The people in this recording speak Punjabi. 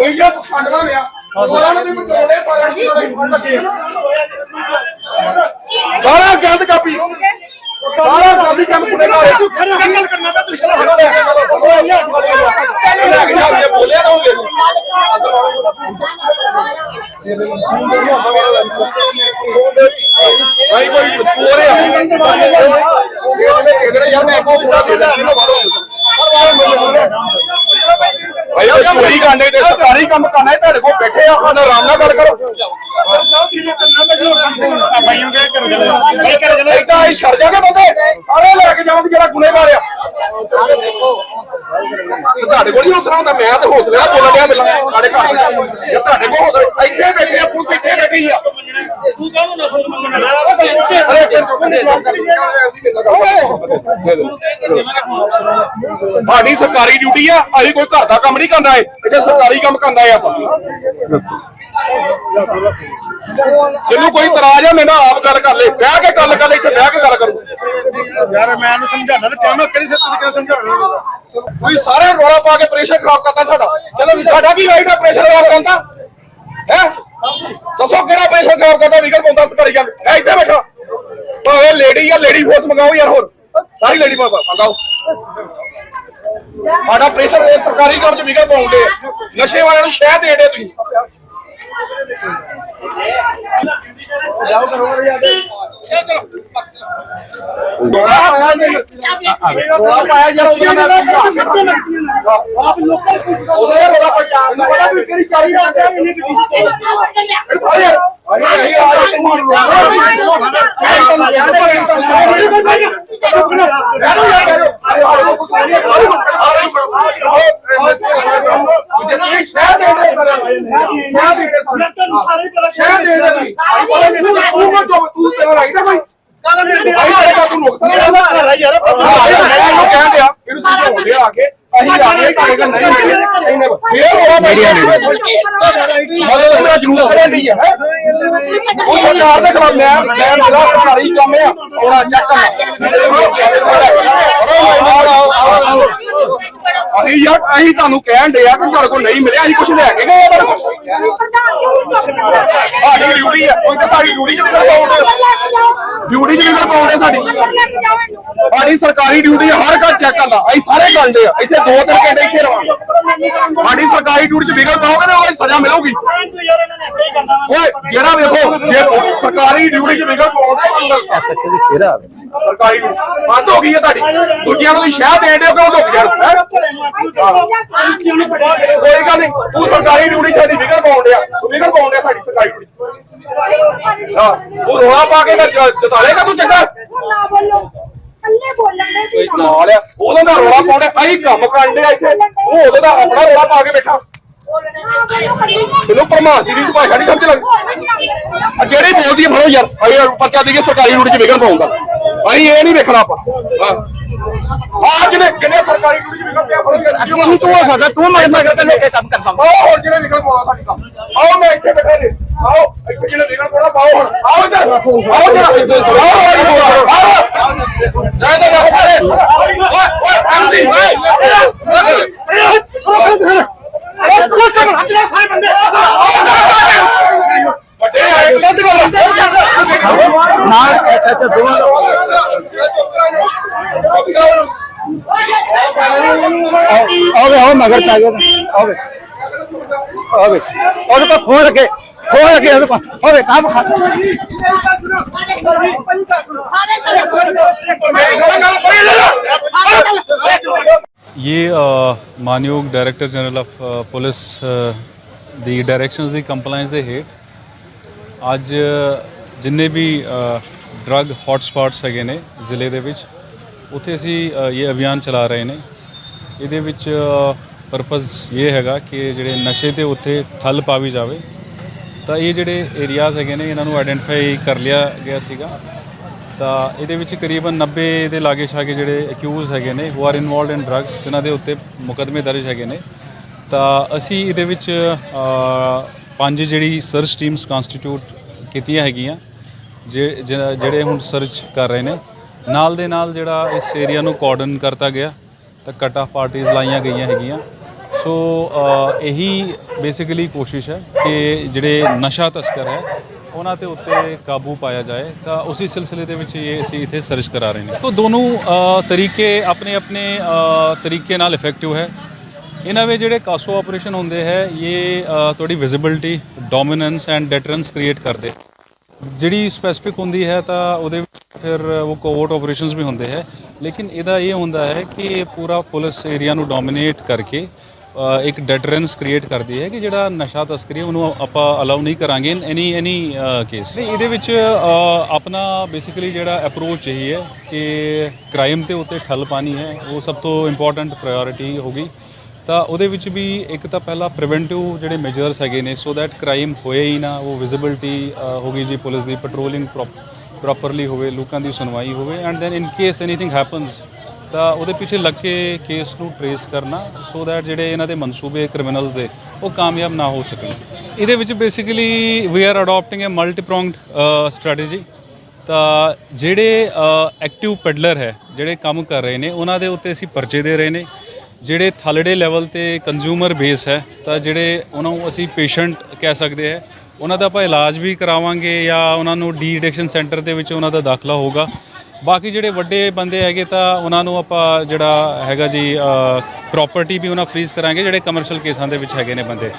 ਕੋਈ ਜਿਹੜਾ ਪਖੰਡਵਾ ਲਿਆ। ਉਹਨਾਂ ਨੇ ਵੀ ਮਟੋੜੇ ਸਾਰਿਆਂ ਨੂੰ ਫੜ ਲੱਗੇ। ਸਾਰਾ ਗੰਦ ਕਾਪੀ। ਸਾਰਾ ਕਾਪੀ ਕੰਮ ਪੁੱਟੇ ਨਾਲ ਤੂੰ ਖੜਾ ਗੱਲ ਕਰਨਾ ਤਾਂ ਤੂੰ ਚਲਾ ਲੈ ਕੇ ਜਾ ਇਹ ਬੋਲਿਆ ਨਾ ਹੋਵੇ ਭਾਈ ਕੋਈ ਪੂਰੇ ਆ। ਇਹਨੇ ਯਾਰ ਮੈਂ ਕੋ ਪੂਰਾ ਦੇ ਦੇਣਾ ਇਹਨੂੰ ਮਾਰੋ। ਭਾਈ ਉਹ ਚੋਰੀ ਕਰਨੇ ਤੇ ਸਰਕਾਰੀ ਕੰਮ ਕਰਨਾ ਹੈ, ਤੁਹਾਡੇ ਕੋਲ ਬੈਠੇ ਆ, ਉਹਨਾਂ ਆਰਾਮ ਨਾਲ ਗੱਲ ਕਰੋ। ਭਾਈਆਂ ਕੇ ਕਰ ਚਲੇ ਭਾਈ ਕਰ ਚਲੇ ਇਦਾਂ ਹੀ ਛੱਡ ਜਾਗੇ ਬੰਦੇ। ਸਾਰੇ ਲੈ ਕੇ ਜਾਵਾਂਗੇ ਜਿਹੜਾ ਗੁਨੇਗਾਰ ਆ। ਤੁਹਾਡੇ ਕੋਲ ਹੀ ਹੌਸਲਾ ਹੁੰਦਾ, ਮੈਂ ਤੇ ਹੌਸਲਾ ਬੋਲ ਰਿਹਾ ਮਿਲਾਂ ਸਾਡੇ ਘਰ ਜੇ ਤੁਹਾਡੇ ਕੋਲ ਹੌਸਲਾ, ਇੱਥੇ ਬੈਠੇ ਆ, ਪੁਲਿਸ ਇੱਥੇ ਬੈਠੀ ਆ। ਅਰੇ ਸਾਡੀ ਸਰਕਾਰੀ ਡਿਊਟੀ ਆ ਅਸੀਂ ਕੋਈ ਘਰ ਦਾ ਕੰਮ ਨਹੀਂ ਕਰਦਾ ਏ ਇੱਥੇ ਸਰਕਾਰੀ ਕੰਮ ਕਰਦਾ ਏ ਆਪਾਂ। ਜਿਹਨੂੰ ਕੋਈ ਇਤਰਾਜ਼ ਆ ਮੇਰੇ ਆਪ ਗੱਲ ਕਰ ਲੈ। ਬਹਿ ਕੇ ਗੱਲ ਕਰ ਲੈ ਇੱਥੇ ਬਹਿ ਕੇ ਗੱਲ ਕਰੂ। ਯਾਰ ਮੈਂ ਇਹਨੂੰ ਸਮਝਾਉਣਾ ਤੇ ਕਿਹਾ ਮੈਂ ਕਿਹੜੀ ਸੇ ਤਰੀਕੇ ਨਾਲ ਸਮਝਾਉਣਾ? ਕੋਈ ਸਾਰੇ ਰੋਲਾ ਪਾ ਕੇ ਪ੍ਰੈਸ਼ਰ ਖਰਾਬ ਕਰਤਾ ਸਾਡਾ। ਚਲੋ ਸਾਡਾ ਕੀ ਰਾਈਟ ਆ ਪ੍ਰੈਸ਼ਰ ਖਰਾਬ ਕਰਨ ਦਾ? ਹੈ? ਦੱਸੋ ਕਿਹੜਾ ਪੈਸਾ ਖਰਾਬ ਕਰਦਾ ਨਿਕਲ ਪਾਉਂਦਾ ਸਰਕਾਰੀ ਗੱਲ ਹੈ ਇੱਥੇ ਬੈਠਾ। ਭਾਵੇਂ ਲੇਡੀ ਜਾਂ ਲੇਡੀ ਫੋਰਸ ਮੰਗਾਓ ਯਾਰ ਹੋਰ। ਸਾਰੀ ਲੇਡੀ ਮੰਗਾਓ। ਸਾਡਾ ਪ੍ਰੈਸ਼ਰ ਇਹ ਸਰਕਾਰੀ ਕੰਮ ਚ ਵਿਗੜ ਪਾਉਂਦੇ ਨਸ਼ੇ ਵਾਲਿਆਂ ਨੂੰ ਸ਼ਹਿ ਦੇ ਦੇ ਤੁਸੀਂ। ਰੋਲਾ ਪਾਇਆ ਜਿਹੜਾ ਉਹਨਾਂ ਦਾ ਆਪ ਲੋਕਾਂ ਉਹਦੇ ਰੋਲਾ ਪਾਇਆ ਉਹਨੂੰ ਪਤਾ ਵੀ ਕਿਹੜੀ ਚਾਰੀ ਜਾਂਦੇ ਆ ਯਾਰ ਅਰੇ ਆ ਮੇਰਾ ਜਰੂਰ ਖੜਿਆ ਨਹੀਂ ਹੈ? ਉਹ ਸਰਕਾਰ ਦੇ ਖਿਲਾਫ ਮੈਂ ਮੈਂ ਮੇਰਾ ਸਰਕਾਰੀ ਕੰਮ ਆ। ਉਹਨਾਂ ਚੱਕ ਅਸੀਂ ਯਾਰ ਅਸੀਂ ਤੁਹਾਨੂੰ ਕਹਿਣ ਦੇ ਆ ਕਿ ਤੁਹਾਡੇ ਕੋਲ ਨਹੀਂ ਮਿਲਿਆ ਅਸੀਂ ਕੁਝ ਲੈ ਕੇ ਗਏ ਆ ਤੁਹਾਡੇ ਕੋਲ। ਸਾਡੀ ਡਿਊਟੀ ਆ ਕੋਈ ਤਾਂ ਸਾਡੀ ਡਿਊਟੀ ਚ ਨਿਕਲ ਪਾਉਂਦੇ ਡਿਊਟੀ ਚ ਨਿਕਲ ਪਾਉਂਦੇ ਸਾਡੀ। ਸਾਡੀ ਸਰਕਾਰੀ ਡਿਊਟੀ ਹਰ ਘਰ ਚੈੱਕ ਕਰਦਾ ਅਸੀਂ ਸਾਰੇ ਕਰਦੇ ਆ। ਇੱਥੇ ਦੋ ਤਿੰਨ ਘੰਟੇ ਇੱਥੇ ਰਵਾਂਗੇ। ਸਾਡੀ ਸਰਕਾਰੀ ਡਿਊਟੀ ਚ ਵਿਗੜ ਪਾਓਗੇ ਤਾਂ ਉਹਦੀ ਸਜ਼ਾ ਮਿਲੂਗੀ। ਓਏ ਜਿਹੜਾ ਵੇਖੋ ਜੇ ਸਰਕਾਰੀ ਡਿਊਟੀ ਚ ਵਿਗੜ ਪਾਉਂਦੇ ਤਾਂ ਸੱਚ ਦੀ ਸ਼ੇਰਾ ਸਰਕਾਰੀ ਬੰਦ ਹੋ ਗਈ ਹੈ ਤੁਹਾਡੀ। ਦੂਜਿਆਂ ਨੂੰ ਸ਼ਹਿ ਦੇ ਦਿਓ ਕਿ ਉਹ ਲੁਕ ਜਾਣ। ਹੈਂ? ਕੋਈ ਗੱਲ ਨਹੀਂ। ਤੂੰ ਸਰਕਾਰੀ ਡਿਊਟੀ ਸਾਡੀ ਵਿਗੜ ਪਾਉਣ ਡਿਆ ਤੂੰ ਵਿਗੜ ਡਿਆ ਸਾਡੀ ਸਰਕਾਰੀ ਡਿਊਟੀ ਉਹ ਰੋਲਾ ਪਾ ਕੇ ਤਾਂ ਜ- ਜਤਾਲੇਗਾ ਤੂੰ ਚੰਗਾ? ਕੋਈ ਨਾਲ ਆ। ਉਹਦਾ ਦਾ ਰੋਲਾ ਪਾਉਂਦੇ ਅਸੀਂ ਕੰਮ ਕਰਦੇ ਆ ਇੱਥੇ। ਉਹ ਉਹਦਾ ਦਾ ਆਪਣਾ ਰੋਲਾ ਪਾ ਕੇ ਬੈਠਾ। ਤੈਨੂੰ ਪਰਮਾਸੀ ਦੀ ਭਾਸ਼ਾ ਨਹੀਂ ਸਮਝ ਲੱਗਦੀ। ਆ ਜਿਹੜੀ ਬੋਲਦੀ ਫੜੋ ਯਾਰ। ਅਸੀਂ ਪਰਚਾ ਦੇਈਏ ਸਰਕਾਰੀ ਡਿਊਟੀ ਚ ਵਿਗੜ ਪਾਉਂਦਾ। ਅਸੀਂ ਇਹ ਨਹੀਂ ਵੇਖਣਾ ਆਪਾਂ। ਆ ਜਿਹਨੇ ਕਿਨੇ ਸਰਕਾਰੀ ਡਿਊਟੀ ਚ ਵਿਗੜ ਪਿਆ ਫੜੋ ਯਾਰ। ਤੂੰ ਤੂੰ ਸਕਦਾ ਤੂੰ ਮਗਰ ਮਗਰ ਤੇ ਲੈ ਕੇ ਕੰਮ ਕਰਦਾ। ਆਓ ਹੋਰ ਜਿਹੜੇ ਵਿਗੜ ਪਾਉਂਦਾ ਸਾਡੀ ਕੰਮ। ਆਓ ਮੈਂ ਇੱਥੇ ਬੈਠਾ ਨੇ ਆਓ ਜਿਹੜੇ ਪਾਓ ਹੁਣ। ਆਓ ਇੱਧਰ। ਆਓ ਜਰਾ ਆਓ ਆਓ ਜਾ ਜਾ ਜਾ ਓਏ ਓਏ ਐਮਸੀ ਓਏ। ਵੱਡੇ ਆਏ ਲੱਦ ਨਾਲ ਐਸਾ ਤੇ ਦੋਵਾਂ ਆਵੇ ਆਓ ਮਗਰ ਆਵੇ। ਆਵੇ। ਉਹਦੇ ਕੋਲ ਫੋਨ ਰੱਖੇ। ਫੋਨ ਰੱਖੇ ਉਹਦੇ ਕੋਲ? ਕੰਮ ਖਾ ये ਅ, ਮਾਨਯੋਗ ਡਾਇਰੈਕਟਰ ਜਨਰਲ ਆਫ ਪੁਲਿਸ ਅ, ਦੀ ਡਾਇਰੈਕਸ਼ਨਸ ਦੀ ਕੰਪਲਾਈਂਸ ਦੇ ਹੇਠ ਅੱਜ ਜਿੰਨੇ ਵੀ ਡਰੱਗ ਹੌਟ ਹੈਗੇ ਨੇ ਜ਼ਿਲ੍ਹੇ ਦੇ ਵਿੱਚ ਉੱਥੇ ਅਸੀਂ ਇਹ ਅਭਿਆਨ ਚਲਾ ਰਹੇ ਨੇ ਇਹਦੇ ਵਿੱਚ ਪਰਪਸ ਇਹ ਹੈਗਾ ਕਿ ਜਿਹੜੇ ਨਸ਼ੇ ਤੇ ਉੱਥੇ ਠੱਲ ਪਾਵੀ ਜਾਵੇ ਤਾਂ ਇਹ ਜਿਹੜੇ ਏਰੀਆਜ਼ ਹੈਗੇ ਨੇ, ਇਹਨਾਂ ਨੂੰ ਆਇਡੈਂਟੀਫਾਈ ਕਰ ਲਿਆ ਗਿਆ ਸੀਗਾ। ਤਾਂ ਇਹਦੇ ਵਿੱਚ ਕਰੀਬਨ 90 ਦੇ ਲਾਗੇ ਛਾਗੇ ਜਿਹੜੇ ਅਕਿਊਜ਼ ਹੈਗੇ ਨੇ who are involved in drugs ਜਿਨ੍ਹਾਂ ਦੇ ਉੱਤੇ ਮੁਕੱਦਮੇ ਦਰਜ ਹੈਗੇ ਨੇ। ਤਾਂ ਅਸੀਂ ਇਹਦੇ ਵਿੱਚ ਪੰਜ ਜਿਹੜੀ ਸਰਚ ਟੀਮਸ ਕਨਸਟੀਟਿਊਟ ਕੀਤੀਆਂ ਹੈਗੀਆਂ, ਜੇ- ਜਿਹੜੇ ਹੁਣ ਸਰਚ ਕਰ ਰਹੇ ਨੇ। ਨਾਲ ਦੇ ਨਾਲ ਜਿਹੜਾ ਇਸ ਏਰੀਆ ਨੂੰ ਕੋਆਰਡਨ ਕਰਤਾ ਗਿਆ, ਤਾਂ ਕਟ ਆਫ ਪਾਰਟੀਆਂ ਲਾਈਆਂ ਗਈਆਂ ਹੈਗੀਆਂ। ਸੋ ਇਹੀ ਬੇਸਿਕਲੀ ਕੋਸ਼ਿਸ਼ ਹੈ ਕਿ ਜਿਹੜੇ ਨਸ਼ਾ ਤਸਕਰ ਹੈ ਉਹਨਾਂ ਤੇ ਉੱਤੇ ਕਾਬੂ ਪਾਇਆ ਜਾਏ। ਤਾਂ ਉਸੇ ਸਿਲਸਿਲੇ ਦੇ ਵਿੱਚ ਇਹ ਅਸੀਂ ਇੱਥੇ ਸਰਚ ਕਰਾ ਰਹੇ ਨੇ। ਤਾਂ ਦੋਨੋਂ ਤਰੀਕੇ ਆਪਣੇ ਆਪਣੇ ਤਰੀਕੇ ਨਾਲ ਇਫੈਕਟਿਵ ਹੈ। ਇਹਨਾਂ ਵਿੱਚ ਜਿਹੜੇ ਕਾਸੋ ਆਪਰੇਸ਼ਨ ਹੁੰਦੇ ਹੈ ਇਹ ਅ, ਤੁਹਾਡੀ visibility dominance and deterrence create ਕਰਦੇ। ਜਿਹੜੀ ਸਪੈਸਿਫਿਕ ਹੁੰਦੀ ਹੈ ਤਾਂ ਉਹਦੇ ਵਿੱਚ ਫਿਰ ਉਹ ਕੋਵਰਟ ਆਪਰੇਸ਼ਨਸ ਵੀ ਹੁੰਦੇ ਹੈ। ਲੇਕਿਨ ਇਹਦਾ ਇਹ ਹੁੰਦਾ ਹੈ ਕਿ ਇਹ ਪੂਰਾ ਪੁਲਿਸ ਏਰੀਆ ਨੂੰ ਡੋਮੀਨੇਟ ਕਰਕੇ ਇੱਕ ਡੈਟਰੈਂਸ ਕ੍ਰੀਏਟ ਕਰਦੀ ਹੈ ਕਿ ਜਿਹੜਾ ਨਸ਼ਾ ਤਸਕਰੀ ਹੈ, ਉਹਨੂੰ ਆਪਾਂ ਅਲਾਉ ਨਹੀਂ ਕਰਾਂਗੇ। ਇਨ ਐਨੀ ਐਨੀ ਕੇਸ ਇਹਦੇ ਵਿੱਚ ਆਪਣਾ ਬੇਸਿਕਲੀ ਜਿਹੜਾ ਅਪਰੋਚ ਇਹ ਹੈ ਕਿ ਕ੍ਰਾਈਮ ਤੇ ਉੱਤੇ ਠੱਲ ਪਾਣੀ ਹੈ ਉਹ ਸਭ ਤੋਂ ਇੰਪੋਰਟੈਂਟ ਪ੍ਰਾਇੋਰਟੀ ਹੋਗੀ ਤਾਂ ਉਹਦੇ ਵਿੱਚ ਵੀ ਇੱਕ ਤਾਂ ਪਹਿਲਾ ਪ੍ਰੀਵੈਂਟਿਵ ਜਿਹੜੇ ਮੈਜਰਸ ਹੈਗੇ ਨੇ ਸੋ ਦੈਟ ਕ੍ਰਾਈਮ ਹੋਏ ਹੀ ਨਾ ਉਹ ਵਿਜ਼ਿਬਿਲਟੀ ਹੋਗੀ ਜੀ ਪੁਲਿਸ ਦੀ ਪੈਟਰੋਲਿੰਗ ਪ੍ਰੋਪਰਲੀ ਹੋਵੇ ਲੋਕਾਂ ਦੀ ਸੁਣਵਾਈ ਹੋਵੇ। And then in case anything happens ਤਾਂ ਉਹਦੇ ਪਿੱਛੇ ਲੱਗ ਕੇ ਕੇਸ ਨੂੰ ਟਰੇਸ ਕਰਨਾ ਸੋ ਦੈਟ ਜਿਹੜੇ ਇਹਨਾਂ ਦੇ ਮਨਸੂਬੇ ਕ੍ਰਿਮੀਨਲਸ ਦੇ, ਉਹ ਕਾਮਯਾਬ ਨਾ ਹੋ ਸਕਣ। ਇਹਦੇ ਵਿੱਚ basically we are adapting uh multi pronged strategy ਤਾਂ ਜਿਹੜੇ ਐਕਟਿਵ ਪੈਡਲਰ ਹੈ, ਜਿਹੜੇ ਕੰਮ ਕਰ ਰਹੇ ਨੇ, ਉਹਨਾਂ ਦੇ ਉੱਤੇ ਅਸੀਂ ਪਰਚੇ ਦੇ ਰਹੇ ਨੇ। ਜਿਹੜੇ ਥਲੜੇ ਲੈਵਲ ਤੇ ਕੰਜ਼ਿਊਮਰ ਬੇਸ ਹੈ, ਤਾਂ ਜਿਹੜੇ ਉਹਨਾਂ ਨੂੰ ਅਸੀਂ ਪੇਸ਼ੈਂਟ ਕਹਿ ਸਕਦੇ ਹੈ, ਉਹਨਾਂ ਦਾ ਆਪਾਂ ਇਲਾਜ ਵੀ ਕਰਾਵਾਂਗੇ ਜਾਂ ਉਹਨਾਂ ਨੂੰ ਡੀ ਐਡਿਕਸ਼ਨ ਸੈਂਟਰ ਦੇ ਵਿੱਚ ਉਹਨਾਂ ਦਾ ਦਾਖਲਾ ਹੋਊਗਾ। ਬਾਕੀ ਜਿਹੜੇ ਵੱਡੇ ਬੰਦੇ ਹੈਗੇ ਤਾਂ ਉਹਨਾਂ ਨੂੰ ਆਪਾਂ ਜਿਹੜਾ ਹੈਗਾ ਜੀ ਪ੍ਰਾਪਰਟੀ ਵੀ ਉਹਨਾਂ ਫ੍ਰੀਜ਼ ਕਰਾਂਗੇ, ਜਿਹੜੇ ਕਮਰਸ਼ੀਅਲ ਕੇਸਾਂ ਦੇ ਵਿੱਚ ਹੈਗੇ ਨੇ ਬੰਦੇ।